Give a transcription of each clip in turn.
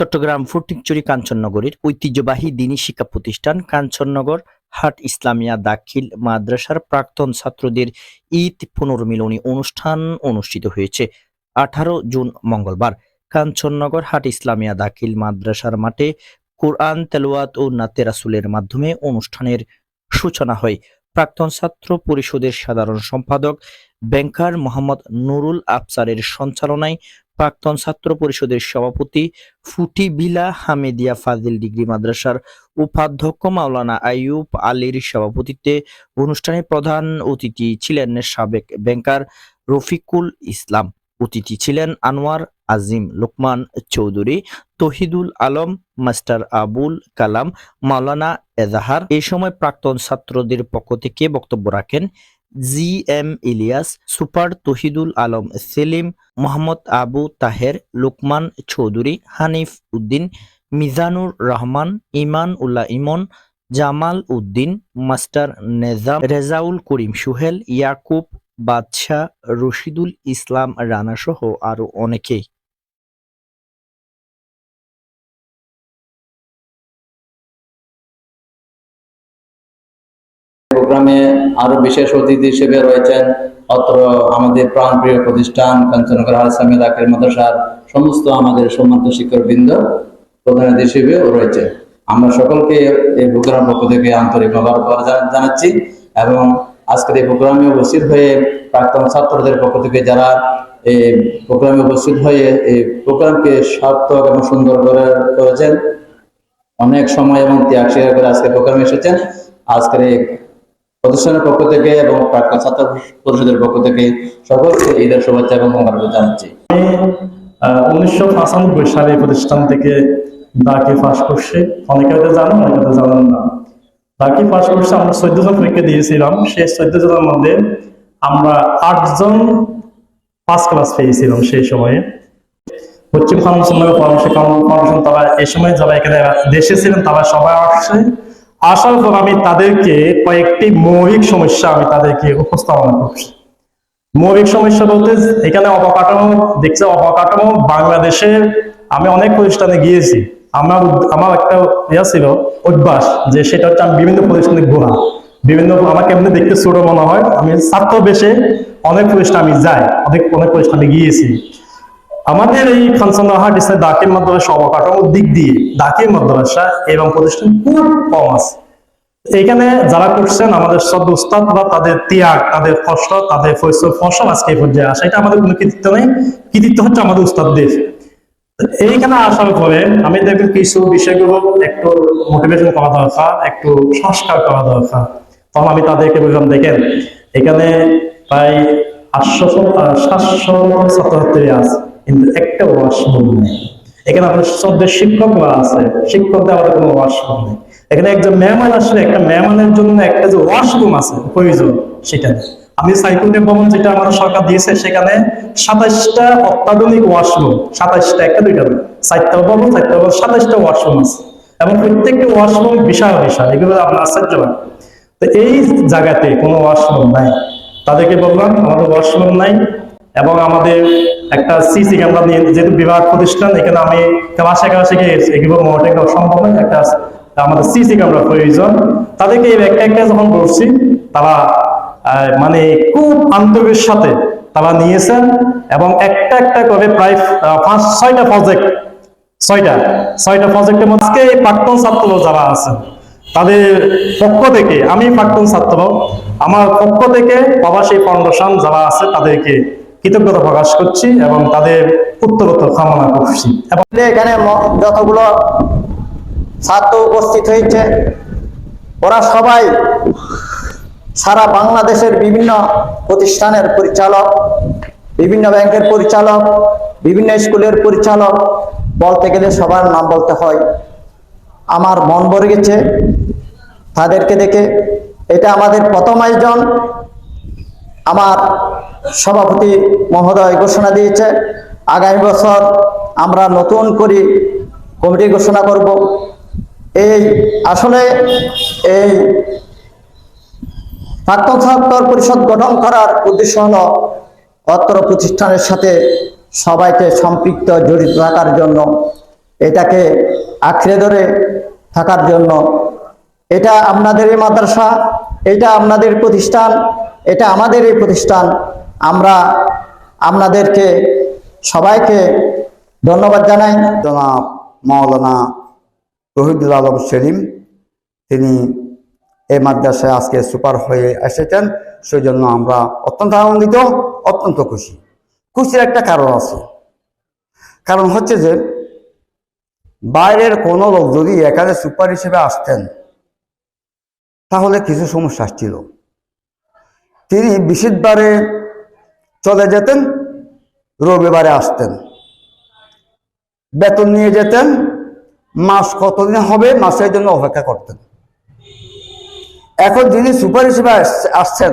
চট্টগ্রাম ফটিকচুরি কাঞ্চননগরের ঐতিহ্যবাহী দিনী শিক্ষা প্রতিষ্ঠান কাঞ্চননগর হাট ইসলামিয়া দাখিল মাদ্রাসার প্রাক্তন ছাত্রদের ঈদ পুনর্মিলনী অনুষ্ঠান অনুষ্ঠিত হয়েছে আঠারো জুন মঙ্গলবার। কাঞ্চননগর হাট ইসলামিয়া দাখিল মাদ্রাসার মাঠে কোরআন তেলোয়াত ও নাতে রাসুলের মাধ্যমে অনুষ্ঠানের সূচনা হয়। প্রাক্তন ছাত্র পরিষদের সাধারণ সম্পাদক, ব্যাংকার মোহাম্মদ নুরুল আফসারের সঞ্চালনায় প্রাক্তন ছাত্র পরিষদের সভাপতি ফুটিবিলা হামেদিয়া ফাজিল ডিগ্রি মাদ্রাসার উপাধ্যক্ষ মাওলানা আইয়ুব আলীর সভাপতিত্বে অনুষ্ঠানে প্রধান অতিথি ছিলেন সাবেক ব্যাংকার রফিকুল ইসলাম। অতিথি ছিলেন আনোয়ার আজিম লোকমান চৌধুরী, তহিদুল আলম, মাস্টার আবুল কালাম, মাওলানা এজাহার। এই সময় প্রাক্তন ছাত্রদের পক্ষ থেকে বক্তব্য রাখেন G M Ilias, super Tohidul Alam Selim, Mohammad Abu Taher, Lokman Chowdhury, Hanif Uddin, Mizanur Rahman Iman Ullah Emon, Jamal Uddin, master Nezam, Rezaul Karim Suhel, Yakub Badshah, Rashidul Islam Rana সহ আরও অনেকেই। আরও বিশেষ অতিথি হিসেবে রয়েছেন অত্র আমাদের প্রাণপ্রিয় প্রতিষ্ঠান কাঞ্চনগর হারসামি দাখিল মাদ্রাসার সমস্ত আমাদের সম্মানিত শিক্ষকবৃন্দ, প্রধান হিসেবে রয়েছে। আমরা সকলকে এই প্রোগ্রাম পক্ষ থেকে আন্তরিক মোবারকবাদ জানা- জানাচ্ছি এবং আজকের এই প্রোগ্রামে উপস্থিত হয়ে প্রাক্তন ছাত্রদের পক্ষ থেকে যারা এই প্রোগ্রামে উপস্থিত হয়ে এই প্রোগ্রামকে সার্থক এবং সুন্দর করে করেছেন, অনেক সময় এবং ত্যাগ স্বীকার করে আজকে প্রোগ্রামে এসেছেন। আজকের এই প্রতিষ্ঠানের পক্ষ থেকে এবং প্রাক্তন ছাত্র পরিষদের পক্ষ থেকে সকলকে ঈদের শুভেচ্ছা এবং মোবারকবাদ জানাচ্ছি। উনিশশো পঁচানব্বই সালে প্রতিষ্ঠান থেকে ডাকে পাস করছে। অনেকে হয়তো জানেন অনেকে হয়তো জানেন না। ডাকে পাস করছে, আমরা চোদ্দ জন পরীক্ষা দিয়েছিলাম। সেই চোদ্দ জনের মধ্যে আমরা আটজন পাস ক্লাস পেয়েছিলাম সেই সময়ে। পশ্চিম ফাউন্ডেশন তারা এই সময় যারা এখানে দেশে ছিলেন, তারা সবাই আসছে। আসার পর আমি তাদেরকে কয়েকটি মৌলিক সমস্যা আমি তাদেরকে উপস্থাপনা করছি। মৌলিক সমস্যা বলতে এখানে অবকাঠামো, দেখছে অবকাঠামো বাংলাদেশে আমি অনেক প্রতিষ্ঠানে গিয়েছি। আমার আমার একটা ইয়া ছিল, অভ্যাস যে সেটা হচ্ছে আমি বিভিন্ন প্রতিষ্ঠানে ঘোরা। বিভিন্ন আমাকে এমনি দেখতে ছোট মনে হয়। আমি ছাত্র বেশে অনেক প্রতিষ্ঠান আমি যাই, অনেক অনেক প্রতিষ্ঠানে গিয়েছি। আমাদের এই খানসান্দাহাট ইসলাম দাকির মাদ্রাসা অবকাঠামোর দিক দিয়ে, দাকির মাদ্রাসা এবং প্রতিষ্ঠান খুব কম আছে। এখানে যারা করছেন, আমাদের সব উস্তাদরা তাদের ত্যাগ, তাদের কষ্ট তাদের পরিশ্রম ফসল আজকে এই পর্যায়ে আসা। এটা আমাদের কোনো কৃতিত্ব নেই। কৃতিত্ব হচ্ছে আমাদের উস্তাদদের। এইখানে আসার পরে আমি দেখবেন কিছু বিষয়গুলো একটু মোটিভেশন করা দরকার, একটু সংস্কার করা দরকার। তখন আমি তাদেরকে বললাম, দেখেন, এখানে প্রায় আটশো সাতশো ছাত্রছাত্রী আছে। কিন্তু একটা ওয়াশরুম নেই। এখানে আপনার সদ্য শিক্ষকরা আছে, শিক্ষকদের আমাদের কোনো ওয়াশরুম নেই। এখানে একজন মেহমান আসলে একটা মেহমানের জন্য একটা যে ওয়াশরুম আছে, প্রয়োজন, সেটা আমি সাইকুলটেক ভবন যেটা আমাদের সরকার দিয়েছে, সেখানে সাতাশটা অত্যাধুনিক ওয়াশরুম সাতাশটা, একটা, দুইটা না চারটা ভবন চারটা ভবন, সাতাশটা ওয়াশরুম আছে। এবং প্রত্যেকটা ওয়াশরুম বিশাল বিশাল, এগুলো আপনার আশ্চর্য হয়। তো এই জায়গাতে কোনো ওয়াশরুম নাই। তাদেরকে বললাম, আমাদের ওয়াশরুম নাই। এবং আমাদের একটা সিসি ক্যামেরা নিয়ে যেহেতু বিভাগ প্রতিষ্ঠান, এখানে আমি ক্লাসে ক্লাসে গিয়ে এগুলো সম্ভব নয়। একটা আমাদের সিসি ক্যামেরা প্রয়োজন। তাদেরকে এই একটা একটা যখন বলছি, তারা মানে খুব আন্তরিকের সাথে তারা নিয়েছেন এবং একটা একটা করে প্রায় পাঁচ, ছয়টা প্রজেক্ট ছয়টা ছয়টা প্রজেক্টের মধ্যে প্রাক্তন ছাত্র যারা আছেন, তাদের পক্ষ থেকে, আমি প্রাক্তন ছাত্র, আমার পক্ষ থেকে প্রবাসী ফাউন্ডেশন যারা আছে তাদেরকে কৃতজ্ঞতা প্রকাশ করছি এবং তাদের উত্তরোত্তর কামনা করছি। এবং এখানে যতগুলো ছাত্র উপস্থিত হয়েছে, ওরা সবাই সারা বাংলাদেশের বিভিন্ন প্রতিষ্ঠানের পরিচালক, বিভিন্ন ব্যাংকের পরিচালক, বিভিন্ন স্কুলের পরিচালক বলতে গেলে সবার নাম বলতে হয়। আমার মন ভরে গেছে, তাদেরকে দেখে। এটা আমাদের প্রথম আয়োজন। আমার সভাপতি মহোদয় ঘোষণা দিয়েছে, আগামী বছর আমরা নতুন করে কমিটি ঘোষণা করব। এই আসলে এই প্রাক্তন ছাত্র পরিষদ গঠন করার উদ্দেশ্য হলো অত্র প্রতিষ্ঠানের সাথে সবাইকে সম্পৃক্ত, জড়িত থাকার জন্য, এটাকে আঁকড়ে ধরে থাকার জন্য। এটা আপনাদেরই মাদ্রাসা, এটা আপনাদের প্রতিষ্ঠান, এটা আমাদের এই প্রতিষ্ঠান আমরা আপনাদেরকে সবাইকে ধন্যবাদ জানাই। জনাব মাওলানা তহিদুল আলম সেলিম, তিনি এই মাদ্রাসায় আজকে সুপার হয়ে এসেছেন সেই জন্য আমরা অত্যন্ত আনন্দিত, অত্যন্ত খুশি। খুশির একটা কারণ আছে। কারণ হচ্ছে যে, বাইরের কোনো লোক যদি এখানে সুপার হিসেবে আসতেন, তাহলে কিছু সমস্যা ছিল তিনি বিশেষবারে চলে যেতেন, রবিবারে আসতেন। বেতন নিয়ে যেতেন, মাস কতদিন হবে, মাসের জন্য অপেক্ষা করতেন। এখন যিনি সুপার হিসেবে আসছেন,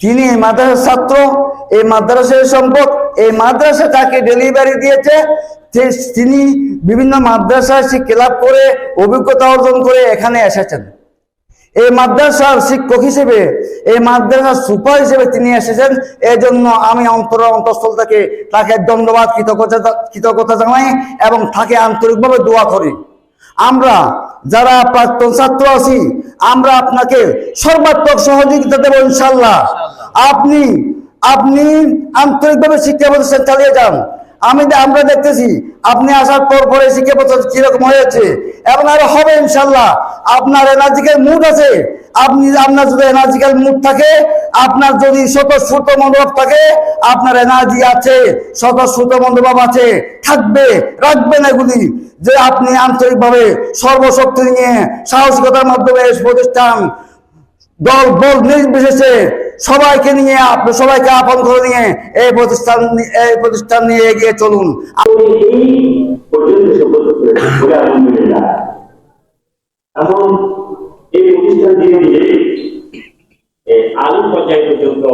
তিনি এই মাদ্রাসার ছাত্র, এই মাদ্রাসার সম্পদ, এই মাদ্রাসা তাকে ডেলিভারি দিয়েছে তিনি বিভিন্ন মাদ্রাসায় শিক্ষা লাভ করে, অভিজ্ঞতা অর্জন করে এখানে এসেছেন। এই মাদ্রাসার শিক্ষক হিসেবে এই মাদ্রাসার সুপার হিসেবে তিনি এসেছেন। এই জন্য আমি অন্তর অন্তঃস্থল থেকে তাকে ধন্যবাদ, কৃতজ্ঞতা জানাই এবং তাকে আন্তরিকভাবে দোয়া করি। আমরা যারা প্রাক্তন ছাত্র আছি, আমরা আপনাকে সর্বাত্মক সহযোগিতা দেবো ইনশাল্লাহ আপনি আপনি আন্তরিকভাবে শিক্ষা প্রতিষ্ঠান চালিয়ে যান। আমি আমরা দেখতেছি, আপনি আসার পর পরে শিক্ষা প্রতিষ্ঠান কীরকম হয়েছে এবং আরও হবে ইনশাল্লাহ আপনার এনার্জিক্যাল মুড আছে, আপনি, আপনার যদি এনার্জিক্যাল মুড থাকে, আপনার যদি স্বতঃস্ফূর্ত মনোভাব থাকে, আপনার এনার্জি আছে, স্বতঃস্ফূর্ত মনোভাব আছে, থাকবে, রাখবেন এগুলি। যে আপনি আন্তরিকভাবে সর্বশক্তি নিয়ে সাহসিকতার মাধ্যমে প্রতিষ্ঠান, দল বল নির্বিশেষে সবাইকে নিয়ে, আপনি সবাইকে আপন করে নিয়ে এই প্রতিষ্ঠান এই প্রতিষ্ঠান নিয়ে এগিয়ে চলুন। এখন এই প্রতিষ্ঠান ধীরে ধীরে আলু পর্যায় পর্যন্ত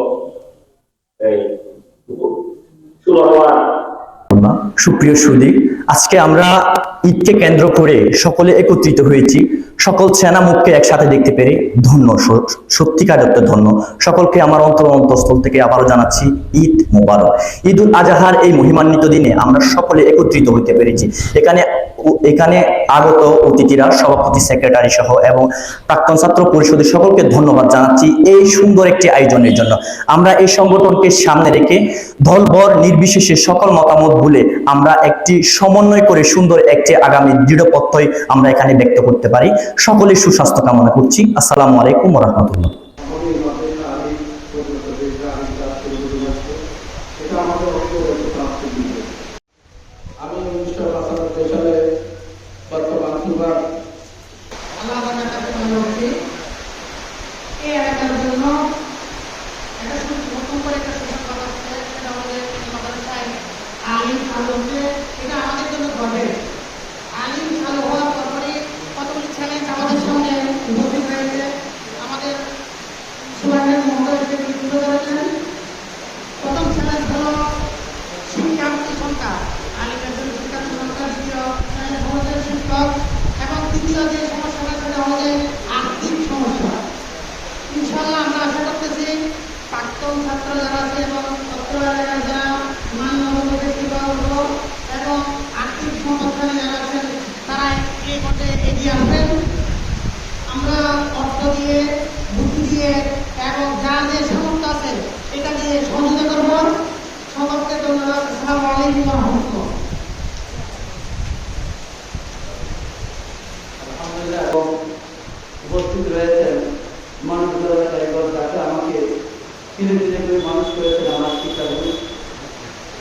শুরু হওয়ার সুপ্রিয় সুদী আজকে আমরা ঈদকে কেন্দ্র করে সকলে একত্রিত হয়েছি। সকল সেনা মুখকে একসাথে দেখতে পেরে ধন্য সত্যিকার অর্থে ধন্য। সকলকে আমার অন্তর অন্তঃস্থল থেকে আবারও জানাচ্ছি, ঈদ মোবারক। ঈদ উল আজহার এই মহিমান্বিত দিনে আমরা সকলে একত্রিত হইতে পেরেছি। এখানে এখানে আগত অতিথিরা, সভাপতি, সেক্রেটারি সহ এবং প্রাক্তন ছাত্র পরিষদের সকলকে ধন্যবাদ জানাচ্ছি এই সুন্দর একটি আয়োজনের জন্য। আমরা এই সংগঠনকে সামনে রেখে দলবর নির্বিশেষে সকল মতামত ভুলে আমরা একটি সমন্বয় করে সুন্দর একটি আগামী দৃঢ় পথ্যই আমরা এখানে ব্যক্ত করতে পারি। সকলে সুস্বাস্থ্য কামনা করছি। আসসালামু আলাইকুম রহমতুল্লাহ আমি উনিশশো পঁচানব্বই সালে বর্তমান সুপার আল্লাহ আমাদের কাছে মনে হচ্ছে এই এলাকার জন্য একটা সু- নতুন করে একটা সুসংবাদ আসছে সেটা আমাদের মাদ্রাসায় আলিম চালু হচ্ছে এটা আলিম চালু হওয়ার পরপরে কতগুলি চ্যালেঞ্জ আমাদের সামনে উপস্থিত হয়েছে, আমাদের প্রথম চ্যালেঞ্জ হলো শিক্ষার্থী সংখ্যা আলিমের জন্য আমাদের শিক্ষক এবং তৃতীয় যে সমস্যাটা আমাদের আর্থিক সমস্যা। ইনশাল্লাহ আমরা আশা করতেছি প্রাক্তন ছাত্র যারা আছে এবং ছাত্র এলাকার যারা মানব ব্যক্তিবর্গ এবং আর্থিক সমস্যা নিয়ে যারা আছেন তারা এই পথে এগিয়ে আসবেন আমরা অর্থ দিয়ে বুদ্ধি দিয়ে এবং যা যে সামর্থ্য আছে উপস্থিত রয়েছেন যাকে আমাকে ধীরে ধীরে করে মানুষ করেছেন আমার শিক্ষাগুরু,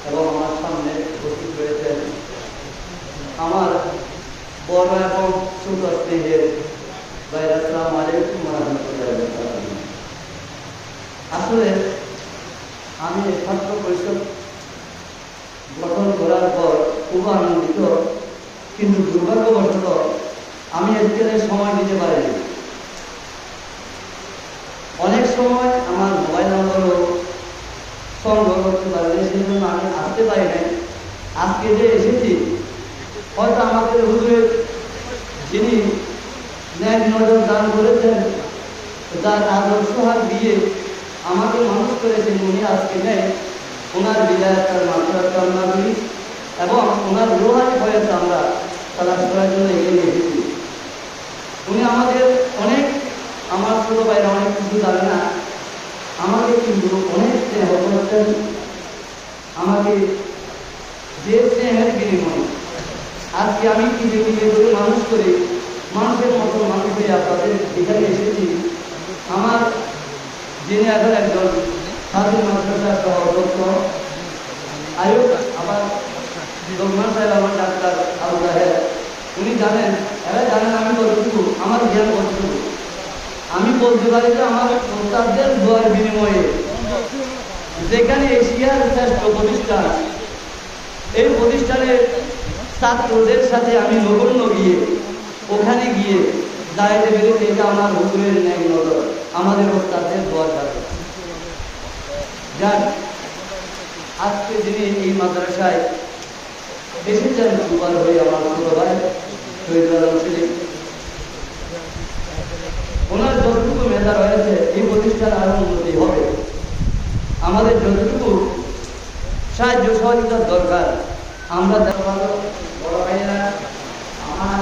এবং আমার সামনে উপস্থিত রয়েছেন আমার বড় এবং ছোট স্নেহের বাইরে আসসালামু আলাইকুম রহমতুল্লাহ আসলে আমি এই ছাত্র পরিষদ গঠন করার পর খুব আনন্দিত কিন্তু দুর্ভাগ্যবশত আমি আজকের এই সময় দিতে পারিনি অনেক সময় আমার মোবাইল নম্বরও সংগ্রহ করতে পারিনি সেই জন্য আমি আসতে পারি নাই আজকে যে এসেছি, হয়তো আমাদের হুজুরের যিনি ন্যায় নজর দান করেছেন যার আদর্শ হাত দিয়ে আমাকে মানুষ করেছেন, উনি আজকে নেই। ওনার বিদায় তার মাত্রা কামনা করি এবং ওনার রোহানি বয়সে আমরা তালাশ করার জন্য এগিয়ে নিয়ে এসেছি উনি আমাদের অনেক, আমার ছোট ভাইরা অনেক কিছু জানে না। আমাকে কিন্তু অনেক স্নেহ করেছেন। আমাকে যে বিনিময়ে। আজকে আমি কি নিজে মানুষ করে, মানুষের মতো মানুষ আপনাদের এখানে এসেছি, আমার যিনি এখন একজন স্বাধীন মাদ্রাসা সভাপতি আয়ুব আবার রহমান সাহেব, আমার ডাক্তার আবু জাহেদ, উনি জানেন, এরা জানেন আমি কতটুকু, আমার জ্ঞান কতটুকু। আমি বলতে পারি যে আমার প্রস্তাবদের দোয়ার বিনিময়ে যেখানে এশিয়ার শ্রেষ্ঠ প্রতিষ্ঠান এই প্রতিষ্ঠানের ছাত্রদের সাথে আমি নগণ্য গিয়ে, ওখানে গিয়ে দাঁড়াইতে পেরেছি, এটা আমার হুকুরের ন্যায় নজর আমাদের ওস্তাদের দোয়ার কাছে যান আজকে যিনি এই মাদ্রাসায় এসেছেন দুবার হয়ে আমার ছোট ভাই আলম সেলিম ওনার যতটুকু মেধা রয়েছে, এই প্রতিষ্ঠান আরও উন্নতি হবে। আমাদের যতটুকু সাহায্য সহযোগিতার দরকার। আমরা দেখা বড় ভাইয়েরা, আমার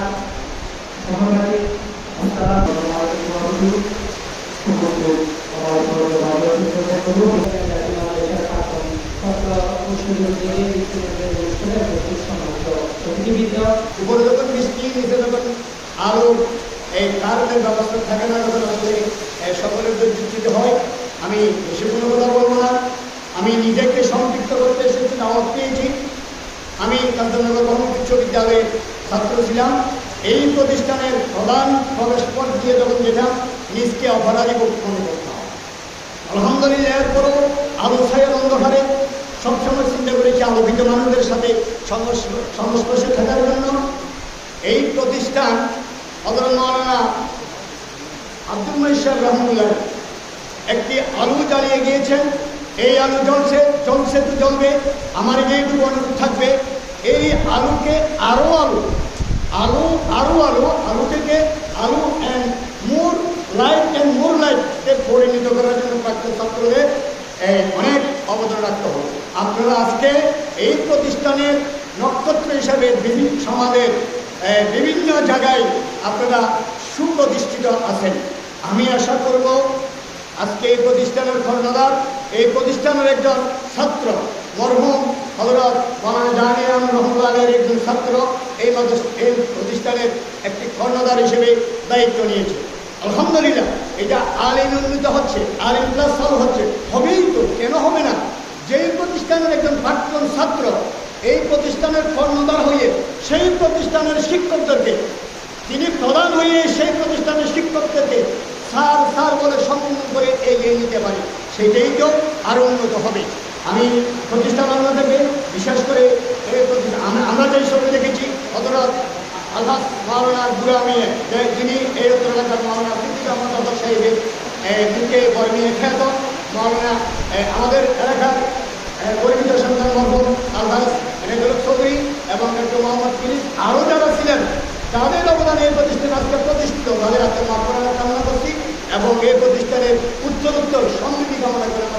ব্যবস্থা থাকে না সকলের বিস্তৃত হয়, আমি বেশি কোনো কথা বলব না। আমি নিজেকে সম্পৃক্ত করতে এসেছি দাওয়াত পেয়েছি। আমি কাঞ্চননগর ব্রহ্ম বিশ্ববিদ্যালয়ের ছাত্র ছিলাম। এই প্রতিষ্ঠানের প্রধান প্রবেশ পথ দিয়ে যখন যেতাম, নিজকে অপরাধী মনে করতাম। আলহামদুলিল্লাহ, এরপরও আলো ছায়ের অন্ধকারে সবসময় চিন্তা করেছি আলোকিত মানুষদের সাথে সংস্প- সংস্পর্শে থাকার জন্য। এই প্রতিষ্ঠান মৌলানা আব্দুল মহিষাব রহমুল্লাহ একটি আলু জ্বালিয়ে গিয়েছেন। এই আলু জ্বলছে জ্বলছে তো জ্বলবে, আমার যেটুকু অনুরোধ থাকবে। এই আলুকে আরও আলু আলু, আরও আলু থেকে আলু and more light and more লাইটে পরিণত করার জন্য প্রাক্তন ছাত্রদের অনেক অবদান রাখতে হবে। আপনারা আজকে এই প্রতিষ্ঠানের নক্ষত্র হিসাবে বিভিন্ন সমাজের বিভিন্ন জায়গায় আপনারা সুপ্রতিষ্ঠিত আছেন। আমি আশা করব আজকে এই প্রতিষ্ঠানের কর্ণধার এই প্রতিষ্ঠানের একজন ছাত্র, মরহুম হজরত মাওলানা জাহানিরাম রহমুল্লাহের একজন ছাত্র, এই এই প্রতিষ্ঠানের একটি কর্ণধার হিসেবে দায়িত্ব নিয়েছে। আলহামদুলিল্লাহ, এটা আলিম উন্নীত হচ্ছে, আলিম প্লাস চালু হচ্ছে। হবেই তো, কেন হবে না? যেই প্রতিষ্ঠানের একজন প্রাক্তন ছাত্র, এই প্রতিষ্ঠানের কর্ণধার হয়ে সেই প্রতিষ্ঠানের শিক্ষকদেরকে, তিনি প্রধান হয়ে সেই প্রতিষ্ঠানের শিক্ষকদেরকে স্যার স্যার বলে সম্বোধন করে এগিয়ে নিতে পারি। সেটাই তো আরও উন্নত হবে। আমি প্রতিষ্ঠা আল্লাহ থেকে বিশেষ করে আমরা- যেই ছবি দেখেছি অতটা আল্লাহ মাওলানা বুড়া মেয়ে যিনি এই উত্তর এলাকার মাওলানা সিদ্দিক আহমদ আদর সাহেবের মুখে বয় নিয়ে খ্যাত মাওলানা আমাদের এলাকার পরিচিত সন্তান মরহুম আলহাজ রেজুল চৌধুরী এবং ডক্টর মোহাম্মদ ফিরিজ আরও যারা ছিলেন, তাদের অবদানে এই প্রতিষ্ঠান আজকে প্রতিষ্ঠিত। তাদের আজকে মাফ করার কামনা করছি এবং এই প্রতিষ্ঠানের উত্তরোত্তর সমৃদ্ধি কামনা করে আমাদের শেষ করতে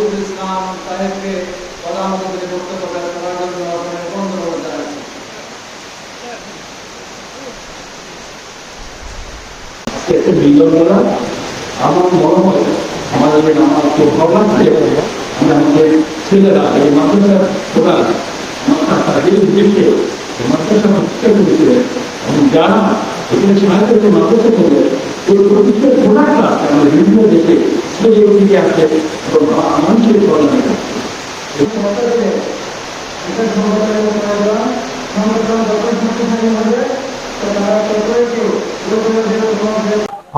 রফিকুল ইসলাম সাহেবকে প্রধান অতিথির বক্তব্য পেশ করার জন্য অনুরোধ জানাচ্ছি। একটা বিতর্করা আমার মনে হয় আমাদের আমার থাকে আমরা আমাদের ছেলেরা, এই মাদ্রাসার দেশে আছে মানুষের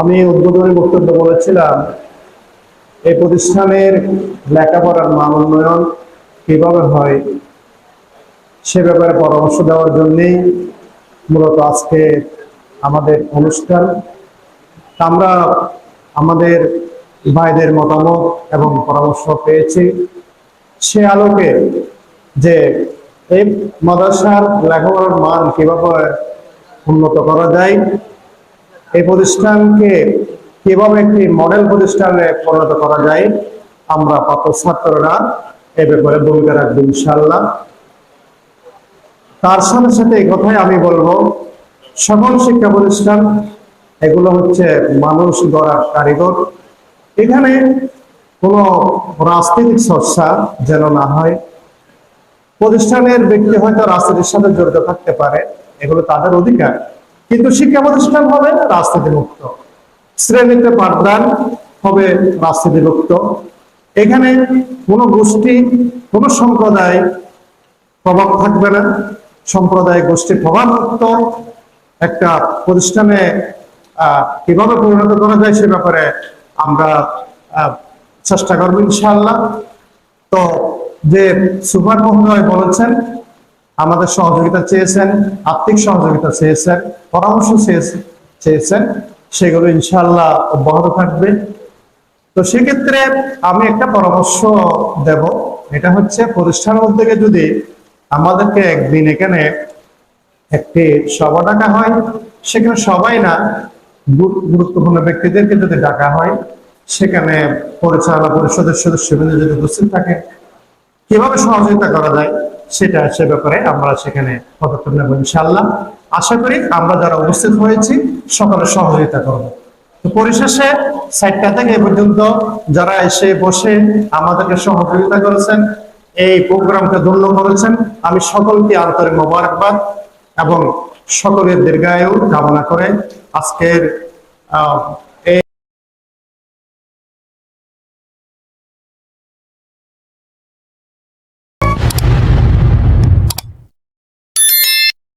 আমি উদ্বোধনী বক্তব্য বলেছিলাম, এই প্রতিষ্ঠানের লেখাপড়ার মান উন্নয়ন কীভাবে হয় সে ব্যাপারে পরামর্শ দেওয়ার জন্যেই মূলত আজকে আমাদের অনুষ্ঠান। আমরা আমাদের ভাইদের মতামত এবং পরামর্শ পেয়েছি। সে আলোকে যে এই মাদ্রাসার লেখাপড়ার মান কীভাবে উন্নত করা যায়, এই প্রতিষ্ঠানকে কীভাবে একটি মডেল প্রতিষ্ঠানে পরিণত করা যায়, আমরা পাত্র ছাত্ররা এ ব্যাপারে ভূমিকা রাখব ইনশাল্লাহ তার সাথে সাথে এই কথাই আমি বলব, সকল শিক্ষা প্রতিষ্ঠান, এগুলো হচ্ছে মানুষ গড়ার কারিগর। এখানে কোনো রাজনৈতিক চর্চা যেন না হয়, প্রতিষ্ঠানের ব্যক্তি হয়তো রাজনীতির সাথে জড়িত থাকতে পারে, এগুলো তাদের অধিকার। কিন্তু শিক্ষা প্রতিষ্ঠান হবে রাজনীতি মুক্ত। শ্রেণীতে পাঠদান হবে রাজনীতি মুক্ত। এখানে কোনো গোষ্ঠী, কোনো সম্প্রদায় প্রভাব থাকবে না। সম্প্রদায় গোষ্ঠী প্রভাব মুক্ত। একটা প্রতিষ্ঠানে কীভাবে পরিণত করা যায় সে ব্যাপারে আমরা চেষ্টা করব ইনশাআল্লাহ। তো যে সুপার মহোদয় বলেছেন, আমাদের সহযোগিতা চেয়েছেন, আর্থিক সহযোগিতা চেয়েছেন, পরামর্শ চেয়েছেন, সেগুলো ইনশাআল্লাহ অব্যাহত থাকবে। তো সেক্ষেত্রে আমি একটা পরামর্শ দেব। এটা হচ্ছে প্রতিষ্ঠানের উদ্যোগে যদি আমাদেরকে একদিন এখানে একটি সভা ডাকা হয়, সেখানে সবাই না গুরুত্বপূর্ণ ব্যক্তিদেরকে যদি ডাকা হয়, সেখানে পরিচালনা পরিষদের সদস্যবৃন্দ যদি উপস্থিত থাকে, কীভাবে সহযোগিতা করা যায় সেটা সে ব্যাপারে আমরা সেখানে পদক্ষেপ নেব ইনশাল্লাহ আশা করি আমরা যারা উপস্থিত হয়েছি সকলের সহযোগিতা করব। তো পরিশেষে সাইটটা থেকে এ পর্যন্ত যারা এসে বসে আমাদেরকে সহযোগিতা করেছেন, এই প্রোগ্রামকে ধন্য করেছেন, আমি সকলকে আন্তরিক মোবারকবাদ এবং সকলের দীর্ঘায়ু কামনা করে আজকের